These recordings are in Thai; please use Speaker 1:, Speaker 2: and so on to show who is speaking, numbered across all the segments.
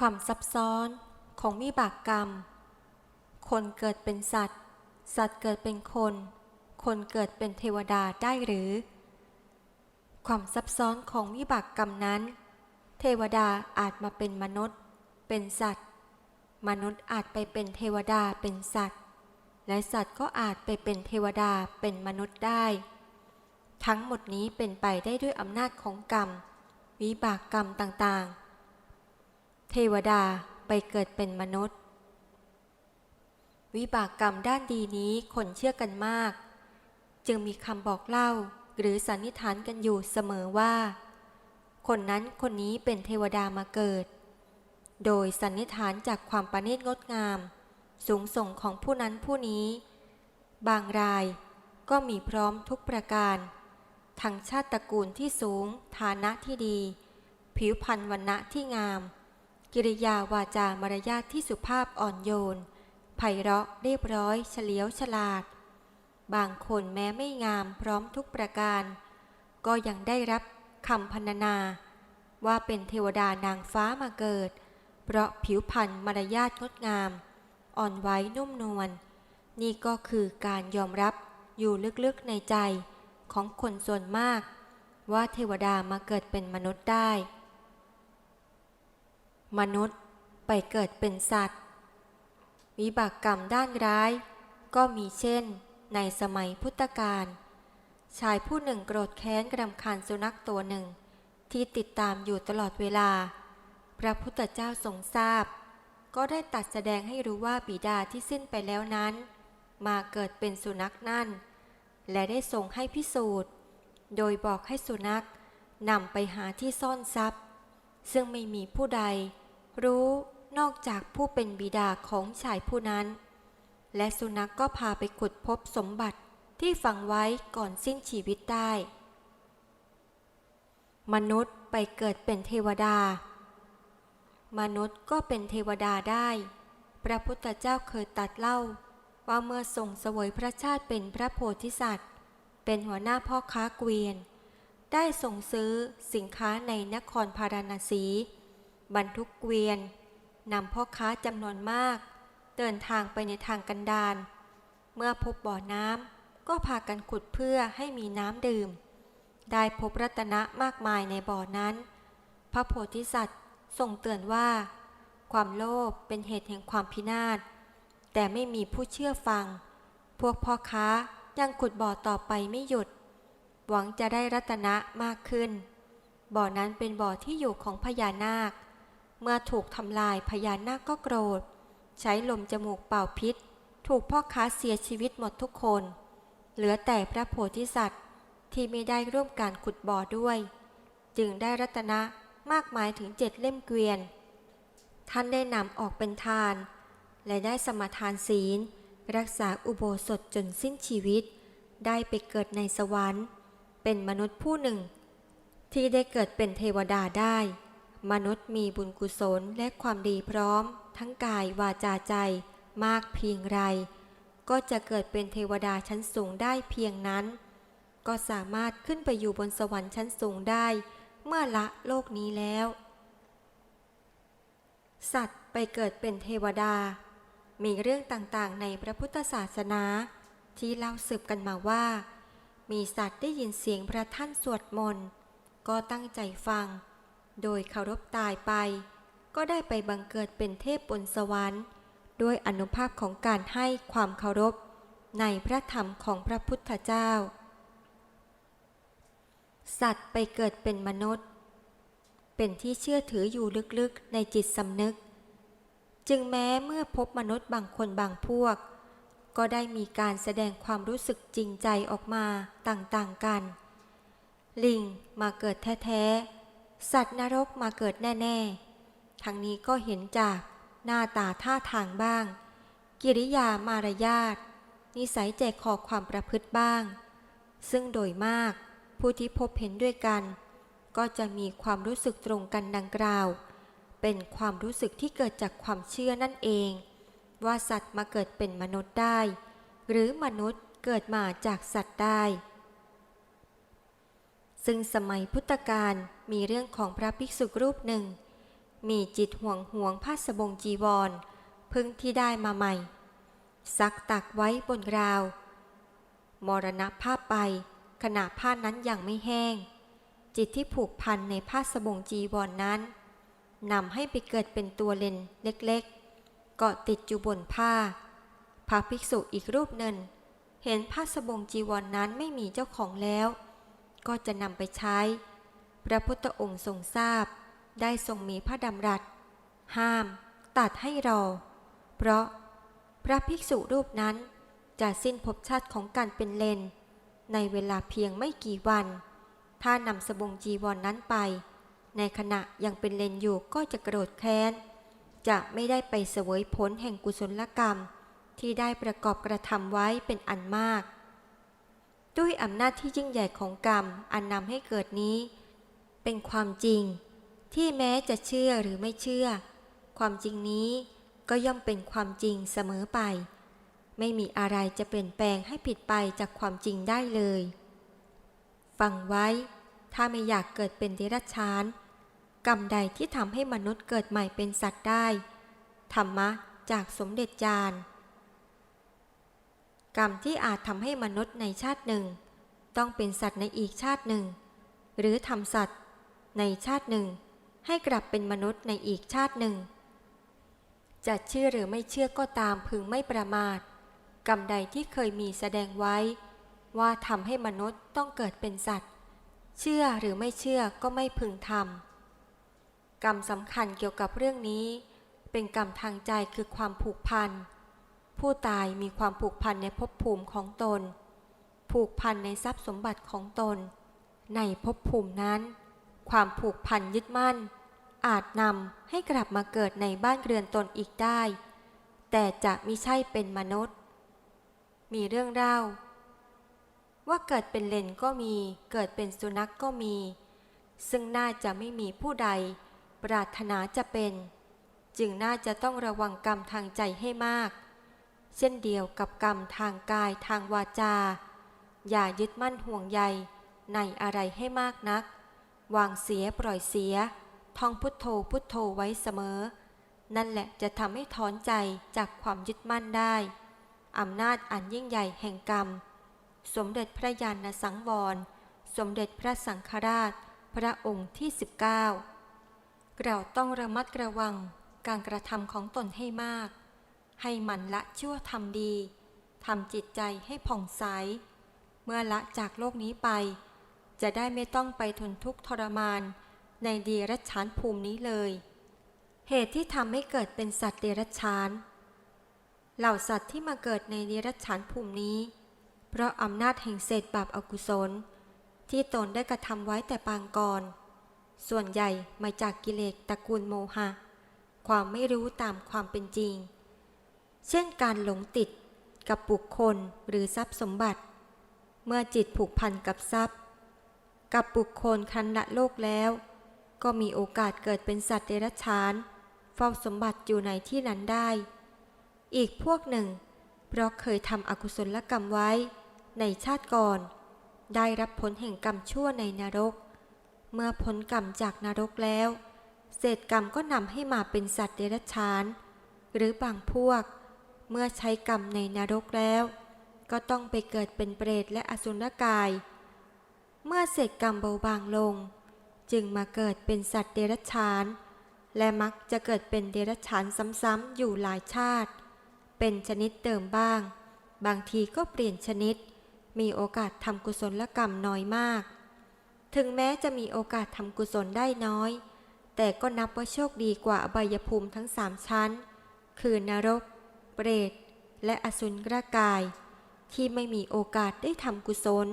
Speaker 1: ความซับซ้อนของวิบากกรรม คนเกิดเป็นสัตว์ สัตว์เกิดเป็นคน คนเกิดเป็นเทวดาได้หรือ ความซับซ้อนของวิบากกรรมนั้น เทวดาอาจมาเป็นมนุษย์ เป็นสัตว์ มนุษย์อาจไปเป็นเทวดาเป็นสัตว์ และสัตว์ก็อาจไปเป็นเทวดาเป็นมนุษย์ได้ ทั้งหมดนี้เป็นไปได้ด้วยอำนาจของกรรม วิบากกรรมต่างๆ เทวดาไปเกิดเป็นมนุษย์ วิบากกรรมด้านดีนี้คนเชื่อกันมาก จึงมีคำบอกเล่าหรือสันนิษฐานกันอยู่เสมอว่า คนนั้นคนนี้เป็นเทวดามาเกิด โดยสันนิษฐานจากความประณีตงดงาม สูงส่งของผู้นั้นผู้นี้ บางรายก็มีพร้อมทุกประการทั้งชาติตระกูลที่สูง ฐานะที่ดี ผิวพรรณวันณะที่งาม กิริยาวาจามารยาทที่สุภาพอ่อนโยน ไพเราะเรียบร้อยเฉลียวฉลาด บางคนแม้ไม่งามพร้อมทุกประการ ก็ยังได้รับคำพรรณนา ว่าเป็นเทวดานางฟ้ามาเกิด เพราะผิวพรรณมารยาทงดงาม อ่อนไหวนุ่มนวลนี่ก็คือการยอมรับอยู่ลึกๆในใจของคนส่วนมาก ว่าเทวดามาเกิดเป็นมนุษย์ได้ มนุษย์ไปเกิดเป็นสัตว์ วิบากกรรมด้านร้าย ก็มีเช่น ในสมัยพุทธกาลชายผู้หนึ่งโกรธแค้นกรำคาญสุนัขตัวหนึ่ง ที่ติดตามอยู่ตลอดเวลา พระพุทธเจ้าทรงทราบ ก็ได้ตัดแสดงให้รู้ว่าบิดาที่สิ้นไปแล้วนั้น มาเกิดเป็นสุนัขนั่น และได้ทรงให้พิสูจน์ โดยบอกให้สุนัขนำไปหาที่ซ่อนทรัพย์ ซึ่งไม่มีผู้ใด รู้นอกจากผู้เป็นบิดาของชายผู้นั้น และสุนัขกก็พาไปขุดพบสมบัติที่ฝังไว้ก่อนสิ้นชีวิตได้ มนุษย์ไปเกิดเป็นเทวดา มนุษย์ก็เป็นเทวดาได้ พระพุทธเจ้าเคยตัดเล่า ว่าเมื่อทรงเสวยพระชาติเป็นพระโพธิสัตว์ เป็นหัวหน้าพ่อค้าเกวียน ได้ส่งซื้อสินค้าในนครพาราณสี บรรทุกเกวียนนำพ่อค้าจำนวนมาก เดินทางไปในทางกันดารเมื่อพบบ่อน้ำก็พากันขุดเพื่อให้มีน้ำดื่ม ได้พบรัตนะมากมายในบ่อนั้น พระโพธิสัตว์ทรงเตือนว่า ความโลภเป็นเหตุแห่งความพินาศ แต่ไม่มีผู้เชื่อฟัง พวกพ่อค้ายังขุดบ่อต่อไปไม่หยุด หวังจะได้รัตนะมากขึ้น บ่อนั้นเป็นบ่อที่อยู่ของพญานาค เมื่อถูกทำลายพญานาคก็โกรธ ใช้ลมจมูกเป่าพิษ ถูกพ่อค้าเสียชีวิตหมดทุกคน เหลือแต่พระโพธิสัตว์ที่ไม่ได้ร่วมการขุดบ่อด้วย จึงได้รัตนะมากมายถึงเจ็ดเล่มเกวียน ท่านได้นำออกเป็นทาน และได้สมทานศีล รักษาอุโบสถจนสิ้นชีวิต ได้ไปเกิดในสวรรค์ เป็นมนุษย์ผู้หนึ่ง ที่ได้เกิดเป็นเทวดาได้ มนุษย์มีบุญกุศลและความดีพร้อม ทั้งกายวาจาใจ มากเพียงไร ก็จะเกิดเป็นเทวดาชั้นสูงได้เพียงนั้น ก็สามารถขึ้นไปอยู่บนสวรรค์ชั้นสูงได้ เมื่อละโลกนี้แล้ว สัตว์ไปเกิดเป็นเทวดา มีเรื่องต่างๆ ในพระพุทธศาสนา ที่เล่าสืบกันมาว่า มีสัตว์ได้ยินเสียงพระท่านสวดมนต์ก็ตั้งใจฟัง โดยเคารพตายไป ก็ได้ไปบังเกิดเป็นเทพบนสวรรค์ ด้วยอนุภาพของการให้ความเคารพ ในพระธรรมของพระพุทธเจ้า สัตว์ไปเกิดเป็นมนุษย์ เป็นที่เชื่อถืออยู่ลึกๆในจิตสำนึก จึงแม้เมื่อพบมนุษย์บางคนบางพวก ก็ได้มีการแสดงความรู้สึกจริงใจออกมาต่างๆกัน ลิงมาเกิดแท้ๆ สัตว์นรกมาเกิดแน่ ๆทั้งนี้ก็เห็นจากหน้าตาท่าทางบ้าง กิริยามารยาท นิสัยใจคอความประพฤติบ้าง ซึ่งโดยมากผู้ที่พบเห็นด้วยกัน ก็จะมีความรู้สึกตรงกันดังกล่าว เป็นความรู้สึกที่เกิดจากความเชื่อนั่นเอง ว่าสัตว์มาเกิดเป็นมนุษย์ได้ หรือมนุษย์เกิดมาจากสัตว์ได้ ซึ่งสมัยพุทธกาล มีเรื่องของพระภิกษุรูปหนึ่ง มีจิตห่วงห่วงผ้าสบงจีวร พึ่งที่ได้มาใหม่ ซักตักไว้บนราว มรณภาพไปขณะผ้านั้นยังไม่แห้ง จิตที่ผูกพันในผ้าสบงจีวรนนั้นนำให้ไปเกิดเป็นตัวเลนเล็กๆ เกาะติดอยู่บนผ้า พระภิกษุอีกรูปหนึ่ง เห็นผ้าสบงจีวรนนั้นไม่มีเจ้าของแล้ว ก็จะนำไปใช้ พระพุทธองค์ทรงทราบ ได้ทรงมีพระดำรัส ห้าม ตัดให้รอ เพราะพระภิกษุรูปนั้นจะสิ้นภพชาติของการเป็นเลน ในเวลาเพียงไม่กี่วัน ถ้านำสบงจีวรนนั้นไป ในขณะยังเป็นเลนอยู่ก็จะโกรธแค้น จะไม่ได้ไปเสวยผลแห่งกุศลกรรม ที่ได้ประกอบกระทำไว้เป็นอันมาก ด้วยอำนาจที่ยิ่งใหญ่ของกรรมอันนำให้เกิดนี้ เป็นความจริง ที่แม้จะเชื่อหรือไม่เชื่อ ความจริงนี้ก็ย่อมเป็นความจริงเสมอไป ไม่มีอะไรจะเปลี่ยนแปลงให้ผิดไปจากความจริงได้เลย ฟังไว้ ถ้าไม่อยากเกิดเป็นเดรัจฉานกรรมใดที่ทำให้มนุษย์เกิดใหม่เป็นสัตว์ได้ ธรรมะจากสมเด็จจารย์กรรมที่อาจทำให้มนุษย์ในชาติหนึ่ง ต้องเป็นสัตว์ในอีกชาติหนึ่ง หรือทำสัตว์ ในชาติหนึ่ง ให้กลับเป็นมนุษย์ในอีกชาติหนึ่ง จะเชื่อหรือไม่เชื่อก็ตามพึงไม่ประมาท กรรมใดที่เคยมีแสดงไว้ ว่าทำให้มนุษย์ต้องเกิดเป็นสัตว์ เชื่อหรือไม่เชื่อก็ไม่พึงทำกรรมสำคัญเกี่ยวกับเรื่องนี้ เป็นกรรมทางใจคือความผูกพันผู้ตายมีความผูกพันในภพภูมิของตน ผูกพันในทรัพย์สมบัติของตน ในภพภูมินั้น ความผูกพันยึดมั่น อาจนำให้กลับมาเกิดในบ้านเรือนตนอีกได้ แต่จะมิใช่เป็นมนุษย์ มีเรื่องเล่า ว่าเกิดเป็นเลนก็มี เกิดเป็นสุนัขกก็มี ซึ่งน่าจะไม่มีผู้ใด ปรารถนาจะเป็น จึงน่าจะต้องระวังกรรมทางใจให้มาก เช่นเดียวกับกรรมทางกายทางวาจา อย่ายึดมั่นห่วงใยในอะไรให้มากนัก วางเสียปล่อยเสีย ท่องพุทโธพุทโธไว้เสมอ นั่นแหละจะทำให้ถอนใจจากความยึดมั่นได้อำนาจอันยิ่งใหญ่แห่งกรรม สมเด็จพระยาณสังวร สมเด็จพระสังฆราช พระองค์ที่ 19 เราต้องระมัดระวังการกระทำของตนให้มาก ให้มันละชั่วทำดีทำจิตใจให้ผ่องใส เมื่อละจากโลกนี้ไป จะได้ไม่ต้องไปทนทุกข์ทรมานในเดรัจฉานภูมินี้เลย เหตุที่ทำให้เกิดเป็นสัตว์เดรัจฉาน เหล่าสัตว์ที่มาเกิดในเดรัจฉานภูมินี้ เพราะอำนาจแห่งเศษบาปอากุศล ที่ตนได้กระทำไว้แต่ปางก่อน ส่วนใหญ่มาจากกิเลสตระกูลโมหะ ความไม่รู้ตามความเป็นจริง เช่นการหลงติดกับบุคคลหรือทรัพย์สมบัติ เมื่อจิตผูกพันกับทรัพย์ กับบุคคลคันละโลกแล้ว ก็มีโอกาสเกิดเป็นสัตว์เดรัจฉานเฝ้าสมบัติอยู่ในที่นั้นได้ อีกพวกหนึ่ง เพราะเคยทำอกุศลกรรมไว้ ในชาติก่อน ได้รับผลแห่งกรรมชั่วในนรก เมื่อพ้นกรรมจากนรกแล้ว เศษกรรมก็นำให้มาเป็นสัตว์เดรัจฉาน หรือบางพวก เมื่อใช้กรรมในนรกแล้ว ก็ต้องไปเกิดเป็นเปรตและอสุรกาย เมื่อเศษกรรมเบาบางลง จึงมาเกิดเป็นสัตว์เดรัจฉาน และมักจะเกิดเป็นเดรัจฉานซ้ำๆอยู่หลายชาติ เป็นชนิดเดิมบ้าง บางทีก็เปลี่ยนชนิด มีโอกาสทำกุศลกรรมน้อยมาก ถึงแม้จะมีโอกาสทำกุศลได้น้อย แต่ก็นับว่าโชคดีกว่าอบายภูมิทั้งสามชั้น คือนรก เปรต และอสุนรกาย ที่ไม่มีโอกาสได้ทำกุศล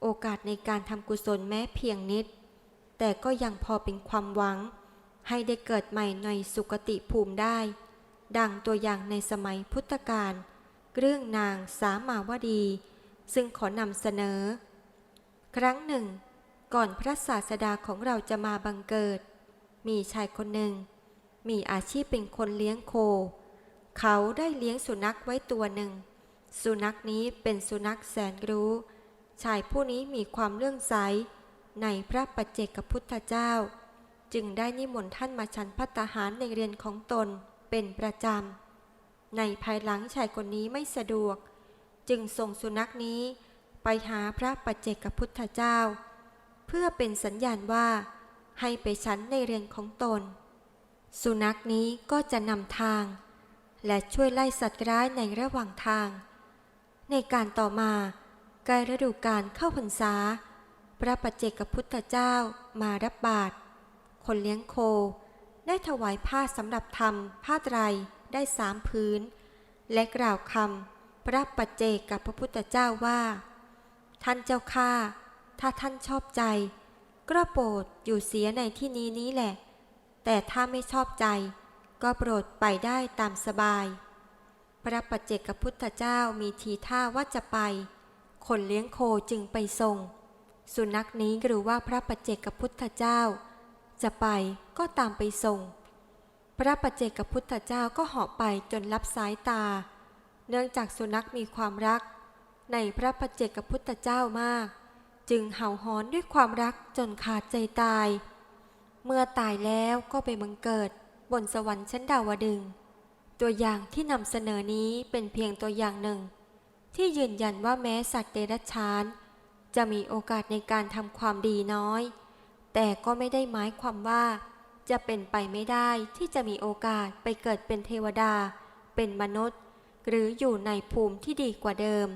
Speaker 1: โอกาสในการทำกุศลแม้เพียงนิด แต่ก็ยังพอเป็นความหวัง ให้ได้เกิดใหม่ในสุคติภูมิได้ ดังตัวอย่างในสมัยพุทธกาลเรื่องนางสามาวดี ซึ่งขอนำเสนอ ครั้งหนึ่ง ก่อนพระศาสดาของเราจะมาบังเกิด มีชายคนหนึ่ง มีอาชีพเป็นคนเลี้ยงโค เขาได้เลี้ยงสุนัขไว้ตัวหนึ่ง สุนัขนี้เป็นสุนัขแสนรู้ ชายผู้นี้มีความเลื่องใสในพระปัจเจกพุทธเจ้า จึงได้นิมนต์ท่านมาฉันพัตตาหารในเรียนของตนเป็นประจำ ในภายหลังชายคนนี้ไม่สะดวก จึงส่งสุนัขนี้ไปหาพระปัจเจกพุทธเจ้า เพื่อเป็นสัญญาณว่าให้ไปฉันในเรียนของตน สุนัขนี้ก็จะนำทาง และช่วยไล่สัตว์ร้ายในระหว่างทาง ในการต่อมา ใกล้ฤดูการเข้าพรรษา พระปัจเจกพุทธเจ้ามารับบาตรคนเลี้ยงโค ได้ถวายผ้าสำหรับทำผ้าไตรได้สามพื้น และกล่าวคำพระปัจเจกกับพระพุทธเจ้าว่า ท่านเจ้าข้าถ้าท่านชอบใจก็โปรดอยู่เสียในที่นี้นี้แหละ แต่ถ้าไม่ชอบใจ ก็โปรดไปได้ตามสบาย พระปัจเจกพุทธเจ้ามีทีท่าว่าจะไป คนเลี้ยงโคจึงไปส่งสุนัขนี้หรือว่าพระปัจเจกพุทธเจ้า จะไปก็ตามไปส่งพระปัจเจกพุทธเจ้าก็เหาะไปจนรับสายตา เนื่องจากสุนัขมีความรัก ในพระปัจเจกพุทธเจ้ามาก จึงเห่าหอนด้วยความรักจนขาดใจตาย เมื่อตายแล้วก็ไปบังเกิด บนสวรรค์ชั้นดาวดึง ตัวอย่างที่นำเสนอนี้เป็นเพียงตัวอย่างหนึ่ง ที่ยืนยันว่าแม้สัตว์เดรัจฉาน จะมีโอกาสในการทำความดีน้อย แต่ก็ไม่ได้หมายความว่า จะเป็นไปไม่ได้ที่จะมีโอกาสไปเกิดเป็นเทวดา เป็นมนุษย์ หรืออยู่ในภูมิที่ดีกว่าเดิม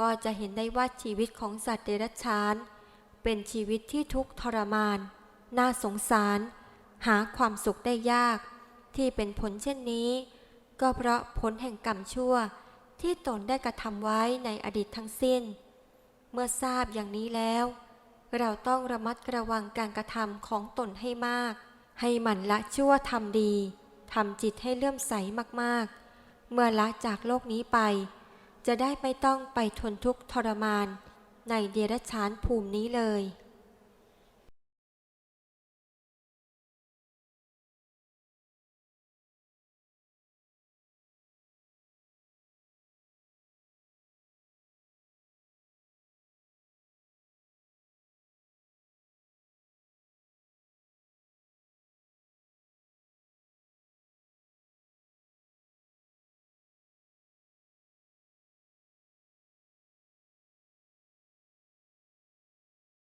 Speaker 1: ก็จะเห็นได้ว่าชีวิตของสัตว์เดรัจฉาน เป็นชีวิตที่ทุกข์ทรมาน น่าสงสาร หาความสุขได้ยาก ที่เป็นผลเช่นนี้ ก็เพราะผลแห่งกรรมชั่ว ที่ตนได้กระทำไว้ในอดีตทั้งสิ้น เมื่อทราบอย่างนี้แล้ว เราต้องระมัดระวังการกระทำของตนให้มาก ให้หมันละชั่วทำดีทำจิตให้เลื่อมใสมากๆ เมื่อละจากโลกนี้ไป จะได้ไม่ต้องไปทนทุกข์ทรมาน ในเดรัจฉานภูมินี้เลย